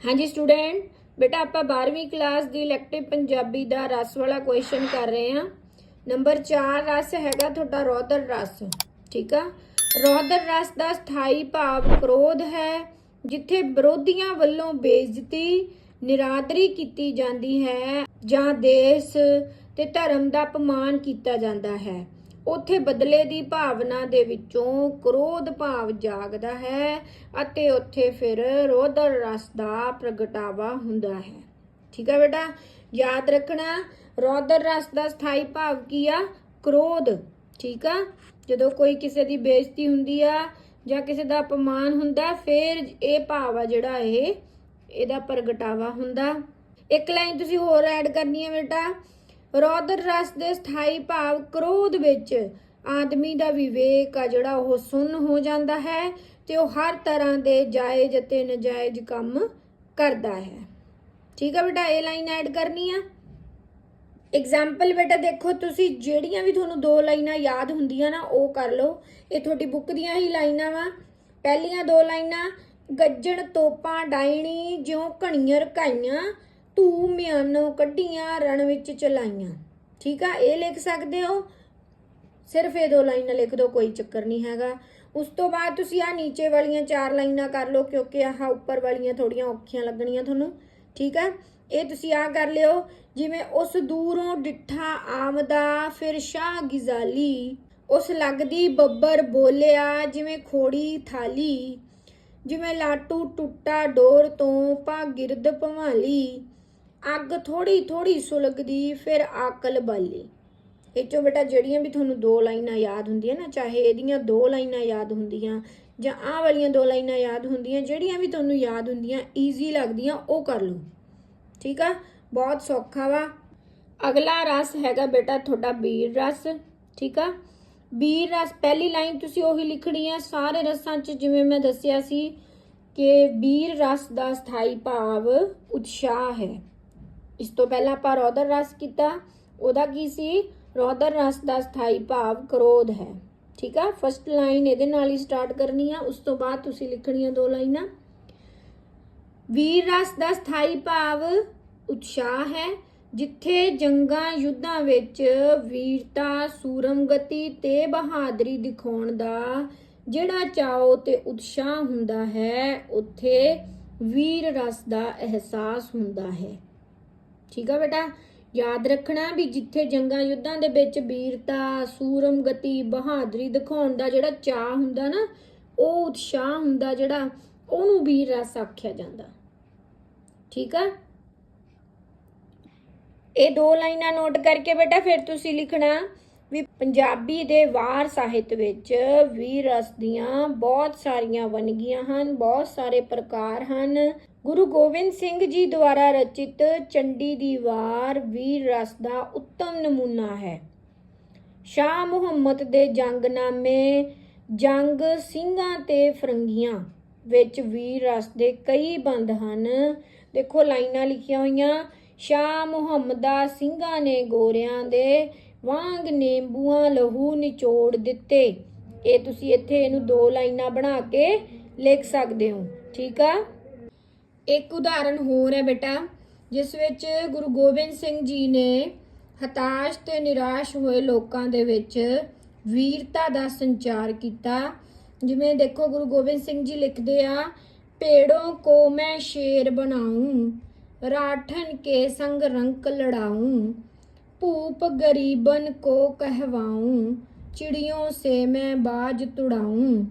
ਹਾਂਜੀ ਸਟੂਡੈਂਟ, ਬੇਟਾ ਆਪਾਂ 12ਵੀਂ ਕਲਾਸ ਦੀ ਇਲੈਕਟਿਵ ਪੰਜਾਬੀ ਦਾ ਰਸ ਵਾਲਾ ਕੁਐਸਚਨ ਕਰ ਰਹੇ ਹਾਂ। ਨੰਬਰ 4 ਰਸ ਹੈਗਾ ਤੁਹਾਡਾ ਰੌਦਰ ਰਸ, ਠੀਕ ਆ? ਰੌਦਰ ਰਸ ਦਾ ਸਥਾਈ ਭਾਵ ਕ੍ਰੋਧ ਹੈ, ਜਿੱਥੇ ਵਿਰੋਧੀਆਂ ਵੱਲੋਂ ਬੇਇੱਜ਼ਤੀ, ਨਿਰਾਦਰੀ ਕੀਤੀ ਜਾਂਦੀ ਹੈ ਜਾਂ ਦੇਸ਼ ਤੇ ਧਰਮ ਦਾ ਅਪਮਾਨ ਕੀਤਾ ਜਾਂਦਾ ਹੈ। ਉੱਥੇ ਬਦਲੇ ਦੀ ਭਾਵਨਾ ਦੇ ਵਿੱਚੋਂ ਕ੍ਰੋਧ ਭਾਵ ਜਾਗਦਾ ਹੈ ਅਤੇ ਉੱਥੇ ਫਿਰ ਰੋਦਰ ਰਸ ਦਾ ਪ੍ਰਗਟਾਵਾ ਹੁੰਦਾ ਹੈ। ਠੀਕ ਹੈ ਬੇਟਾ? ਯਾਦ ਰੱਖਣਾ ਰੋਦਰ ਰਸ ਦਾ ਸਥਾਈ ਭਾਵ ਕੀ ਆ? ਕ੍ਰੋਧ। ਠੀਕ ਆ? ਜਦੋਂ ਕੋਈ ਕਿਸੇ ਦੀ ਬੇਇੱਜ਼ਤੀ ਹੁੰਦੀ ਆ ਜਾਂ ਕਿਸੇ ਦਾ ਅਪਮਾਨ ਹੁੰਦਾ, ਫਿਰ ਇਹ ਭਾਵ ਆ ਜਿਹੜਾ ਇਹ, ਇਹਦਾ ਪ੍ਰਗਟਾਵਾ ਹੁੰਦਾ। ਇੱਕ ਲਾਈਨ ਤੁਸੀਂ ਹੋਰ ਐਡ ਕਰਨੀ ਹੈ ਬੇਟਾ। ਰੌਦਰ ਰਸ ਦੇ ਸਥਾਈ ਭਾਵ ਕ੍ਰੋਧ ਵਿੱਚ ਆਦਮੀ ਦਾ ਵਿਵੇਕ ਆ ਜਿਹੜਾ ਉਹ ਸੁੰਨ ਹੋ ਜਾਂਦਾ ਹੈ ਤੇ ਉਹ ਹਰ ਤਰ੍ਹਾਂ ਦੇ ਜਾਇਜ਼ ਅਤੇ ਨਜਾਇਜ਼ ਕੰਮ ਕਰਦਾ ਹੈ। ਠੀਕ ਹੈ ਬੇਟਾ, ਇਹ ਲਾਈਨ ਐਡ ਕਰਨੀ ਆ। ਐਗਜ਼ਾਮਪਲ ਬੇਟਾ, ਦੇਖੋ ਤੁਸੀਂ ਜਿਹੜੀਆਂ ਵੀ ਤੁਹਾਨੂੰ ਦੋ ਲਾਈਨਾਂ ਯਾਦ ਹੁੰਦੀਆਂ ਨਾ, ਉਹ ਕਰ ਲਓ। ਇਹ ਤੁਹਾਡੀ ਬੁੱਕ ਦੀਆਂ ਹੀ ਲਾਈਨਾਂ ਵਾ। ਪਹਿਲੀਆਂ ਦੋ ਲਾਈਨਾਂ, ਗੱਜਣ, ਤੋਪਾਂ, ਡਾਇਣੀ, ਜਿਉਂ ਘਣੀਆਂ ਰਕਾਈਆਂ। ਤੂੰ ਮਿਆਨੋ ਕੱਢੀਆਂ, ਰਣ ਵਿੱਚ ਚਲਾਈਆਂ। ਠੀਕ ਆ, ਇਹ ਲਿਖ ਸਕਦੇ ਹੋ? ਸਿਰਫ ਇਹ ਦੋ ਲਾਈਨਾਂ ਲਿਖ ਦਿਓ ਕੋਈ ਚੱਕਰ ਨਹੀਂ ਹੈਗਾ। ਉਸ ਤੋਂ ਬਾਅਦ ਤੁਸੀਂ ਆ ਨੀਚੇ ਵਾਲੀਆਂ ਚਾਰ ਲਾਈਨਾਂ ਕਰ ਲਓ, ਕਿਉਂਕਿ ਆਹ ਉੱਪਰ ਵਾਲੀਆਂ ਥੋੜੀਆਂ ਔਖੀਆਂ ਲੱਗਣੀਆਂ ਤੁਹਾਨੂੰ। ਠੀਕ ਆ? ਇਹ ਤੁਸੀਂ ਆ ਕਰ ਲਿਓ, ਜਿਵੇਂ ਉਸ ਦੂਰੋਂ ਡਿੱਠਾ ਆਮਦਾ ਫਿਰ ਸ਼ਾਹ ਗਿਜ਼ਾਲੀ। ਉਸ ਲੱਗਦੀ ਬੱਬਰ ਬੋਲਿਆ, ਜਿਵੇਂ ਖੋੜੀ ਥਾਲੀ। ਜਿਵੇਂ ਲਾਟੂ ਟੁੱਟਾ ਡੋਰ ਤੋਂ ਪਾ ਗਿਰਦ ਭਵਾਲੀ। ਅੱਗ ਥੋੜੀ ਥੋੜੀ ਸੁਲਗਦੀ, ਫਿਰ ਆਕਲ ਬਾਲੀ। ਇਹ ਚੋਂ ਬੇਟਾ ਜਿਹੜੀਆਂ ਵੀ ਤੁਹਾਨੂੰ ਦੋ ਲਾਈਨਾਂ ਯਾਦ ਹੁੰਦੀਆਂ ਨਾ, ਚਾਹੇ ਇਹਦੀਆਂ ਦੋ ਲਾਈਨਾਂ ਯਾਦ ਹੁੰਦੀਆਂ ਜਾਂ ਆਹ ਵਾਲੀਆਂ ਦੋ ਲਾਈਨਾਂ ਯਾਦ ਹੁੰਦੀਆਂ, ਜਿਹੜੀਆਂ ਵੀ ਤੁਹਾਨੂੰ ਯਾਦ ਹੁੰਦੀਆਂ ਈਜ਼ੀ ਲੱਗਦੀਆਂ, ਉਹ ਕਰ ਲਓ। ਠੀਕ ਆ? ਬਹੁਤ ਸੌਖਾ ਵਾ। ਅਗਲਾ ਰਸ ਹੈਗਾ ਬੇਟਾ ਤੁਹਾਡਾ ਬੀਰ ਰਸ। ਠੀਕ ਆ? ਬੀਰ ਰਸ, ਪਹਿਲੀ ਲਾਈਨ ਤੁਸੀਂ ਉਹੀ ਲਿਖਣੀ ਹੈ ਸਾਰੇ ਰਸਾਂ 'ਚ ਜਿਵੇਂ ਮੈਂ ਦੱਸਿਆ ਸੀ ਕਿ ਬੀਰ ਰਸ ਦਾ ਸਥਾਈ ਭਾਵ ਉਤਸ਼ਾਹ ਹੈ। ਇਸ ਤੋਂ ਪਹਿਲਾਂ ਆਪਾਂ ਰੌਦਰ ਰਸ ਕੀਤਾ, ਉਹਦਾ ਕੀ ਸੀ? ਰੌਦਰ ਰਸ ਦਾ ਸਥਾਈ ਭਾਵ ਕ੍ਰੋਧ ਹੈ। ਠੀਕ ਆ? ਫਸਟ ਲਾਈਨ ਇਹਦੇ ਨਾਲ ਹੀ ਸਟਾਰਟ ਕਰਨੀ ਆ, ਉਸ ਤੋਂ ਬਾਅਦ ਤੁਸੀਂ ਲਿਖਣੀਆਂ ਦੋ ਲਾਈਨਾਂ। ਵੀਰ ਰਸ ਦਾ ਸਥਾਈ ਭਾਵ ਉਤਸ਼ਾਹ ਹੈ, ਜਿੱਥੇ ਜੰਗਾਂ ਯੁੱਧਾਂ ਵਿੱਚ ਵੀਰਤਾ ਸੂਰਮਗਤੀ ਤੇ ਬਹਾਦਰੀ ਦਿਖਾਉਣ ਦਾ ਜਿਹੜਾ ਚਾਓ ਤੇ ਉਤਸ਼ਾਹ ਹੁੰਦਾ ਹੈ, ਉੱਥੇ ਵੀਰ ਰਸ ਦਾ ਅਹਿਸਾਸ ਹੁੰਦਾ ਹੈ। ਠੀਕ ਆ ਬੇਟਾ? ਯਾਦ ਰੱਖਣਾ ਵੀ ਜਿੱਥੇ ਜੰਗਾਂ ਯੁੱਧਾਂ ਦੇ ਵਿੱਚ ਵੀਰਤਾ ਸੂਰਮ ਗਤੀ, ਬਹਾਦਰੀ ਦਿਖਾਉਣ ਦਾ ਜਿਹੜਾ ਚਾਹ ਹੁੰਦਾ ਨਾ, ਉਹ ਉਤਸ਼ਾਹ ਹੁੰਦਾ ਜਿਹੜਾ, ਉਹਨੂੰ ਵੀਰ ਰਸ ਆਖਿਆ ਜਾਂਦਾ। ਠੀਕ ਆ? ਇਹ ਦੋ ਲਾਈਨਾਂ ਨੋਟ ਕਰਕੇ ਬੇਟਾ ਫਿਰ ਤੁਸੀਂ ਲਿਖਣਾ ਵੀ ਪੰਜਾਬੀ ਦੇ ਵਾਰ ਸਾਹਿਤ ਵਿੱਚ ਵੀਰ ਰਸ ਦੀਆਂ ਬਹੁਤ ਸਾਰੀਆਂ ਵੰਨਗੀਆਂ ਹਨ, ਬਹੁਤ ਸਾਰੇ ਪ੍ਰਕਾਰ ਹਨ। ਗੁਰੂ ਗੋਬਿੰਦ ਸਿੰਘ ਜੀ ਦੁਆਰਾ ਰਚਿਤ ਚੰਡੀ ਦੀ ਵਾਰ ਵੀਰ ਰਸ ਦਾ ਉੱਤਮ ਨਮੂਨਾ ਹੈ। ਸ਼ਾਹ ਮੁਹੰਮਦ ਦੇ ਜੰਗਨਾਮੇ ਜੰਗ ਸਿੰਘਾਂ ਤੇ ਫਰੰਗੀਆਂ ਵਿੱਚ ਵੀਰ ਰਸ ਦੇ ਕਈ ਬੰਦ ਹਨ। ਦੇਖੋ ਲਾਈਨਾਂ ਲਿਖੀਆਂ ਹੋਈਆਂ, ਸ਼ਾਹ ਮੁਹੰਮਦਾ ਸਿੰਘਾਂ ਨੇ ਗੋਰਿਆਂ ਦੇ ਵਾਂਗ ਨਿੰਬੂਆਂ ਲਹੂ ਨਿਚੋੜ ਦਿੱਤੇ। ਇਹ ਤੁਸੀਂ ਇੱਥੇ ਇਹਨੂੰ ਦੋ ਲਾਈਨਾਂ ਬਣਾ ਕੇ ਲਿਖ ਸਕਦੇ ਹੋ, ਠੀਕ ਆ? ਇੱਕ ਉਦਾਹਰਣ ਹੋਰ ਹੈ ਬੇਟਾ ਜਿਸ ਵਿੱਚ ਗੁਰੂ ਗੋਬਿੰਦ ਸਿੰਘ ਜੀ ਨੇ ਹਤਾਸ਼ ਤੇ ਨਿਰਾਸ਼ ਹੋਏ ਲੋਕਾਂ ਦੇ ਵਿੱਚ ਵੀਰਤਾ ਦਾ ਸੰਚਾਰ ਕੀਤਾ ਜਿਵੇਂ ਦੇਖੋ ਗੁਰੂ ਗੋਬਿੰਦ ਸਿੰਘ ਜੀ ਲਿਖਦੇ ਆ पेड़ों को मैं शेर बनाऊं राठन के संग रंक लड़ाऊं भूप गरीबन को कहवाऊं चिड़ियों से मैं बाज तुड़ाऊं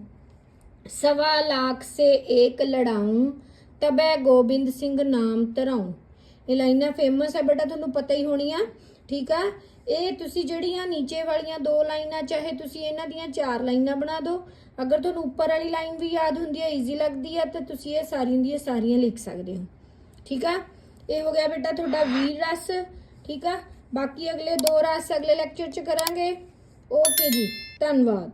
सवा लाख से एक लड़ाऊं ਤਬੈ ਗੋਬਿੰਦ ਸਿੰਘ ਨਾਮ ਧਰਾਉ। ਇਹ ਲਾਈਨਾਂ ਫੇਮਸ ਹੈ ਬੇਟਾ, ਤੁਹਾਨੂੰ ਪਤਾ ਹੀ ਹੋਣੀਆਂ ਠੀਕ ਆ? ਇਹ ਤੁਸੀਂ ਜਿਹੜੀਆਂ ਨੀਚੇ ਵਾਲੀਆਂ ਦੋ ਲਾਈਨਾਂ, ਚਾਹੇ ਤੁਸੀਂ ਇਹਨਾਂ ਦੀਆਂ ਚਾਰ ਲਾਈਨਾਂ ਬਣਾ ਦਿਓ। ਅਗਰ ਤੁਹਾਨੂੰ ਉੱਪਰ ਵਾਲੀ ਲਾਈਨ ਵੀ ਯਾਦ ਹੁੰਦੀ ਹੈ ਈਜ਼ੀ ਲੱਗਦੀ ਹੈ ਤਾਂ ਤੁਸੀਂ ਇਹ ਸਾਰੀਆਂ ਦੀਆਂ ਸਾਰੀਆਂ ਲਿਖ ਸਕਦੇ ਹੋ। ਠੀਕ ਆ? ਇਹ ਹੋ ਗਿਆ ਬੇਟਾ ਤੁਹਾਡਾ ਵੀਰ ਰਸ। ਠੀਕ ਆ? ਬਾਕੀ ਅਗਲੇ ਦੋ ਰਸ ਅਗਲੇ ਲੈਕਚਰ 'ਚ ਕਰਾਂਗੇ। ਓਕੇ ਜੀ, ਧੰਨਵਾਦ।